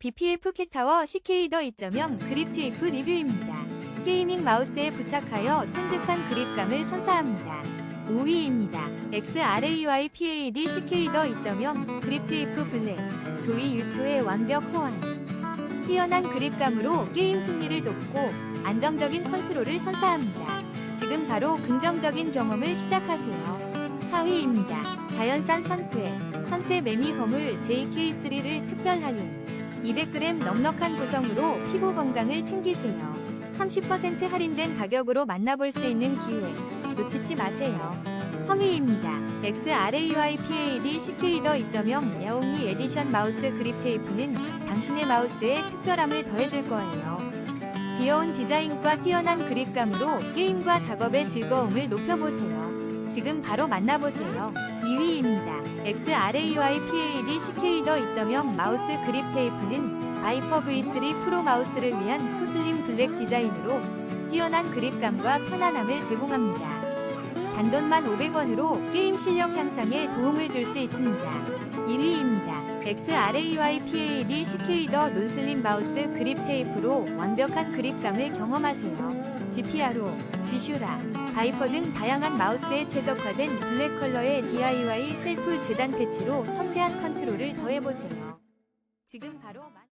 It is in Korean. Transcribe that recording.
BPF 캣타워 CK더 2.0 그립 테이프 리뷰입니다. 게이밍 마우스에 부착하여 쫀득한 그립감을 선사합니다. 5위입니다. XRAY PAD CK더 2.0 그립 테이프 블랙 조이 유토의 완벽 호환 뛰어난 그립감으로 게임 승리를 돕고 안정적인 컨트롤을 선사합니다. 지금 바로 긍정적인 경험을 시작하세요. 4위입니다. 자연산 선크에 선세 매미 허물 JK3를 특별 할인 200g 넉넉한 구성으로 피부 건강을 챙기세요. 30% 할인된 가격으로 만나볼 수 있는 기회 놓치지 마세요. 3위입니다. XRAY PAD CK더 2.0 야옹이 에디션 마우스 그립 테이프는 당신의 마우스에 특별함을 더해줄 거예요. 귀여운 디자인과 뛰어난 그립감으로 게임과 작업의 즐거움을 높여보세요. 지금 바로 만나보세요. 2위입니다. XRAY PAD CK더 2.0 마우스 그립 테이프는 바이퍼 V3 프로 마우스를 위한 초슬림 블랙 디자인으로 뛰어난 그립감과 편안함을 제공합니다. 단돈만 500원으로 게임 실력 향상에 도움을 줄 수 있습니다. 1위입니다. XRAY PAD CK더 논슬림 마우스 그립 테이프로 완벽한 그립감을 경험하세요. 지피아로, 지슈라, 바이퍼 등 다양한 마우스에 최적화된 블랙 컬러의 DIY 셀프 재단 패치로 섬세한 컨트롤을 더해보세요. 지금 바로 만...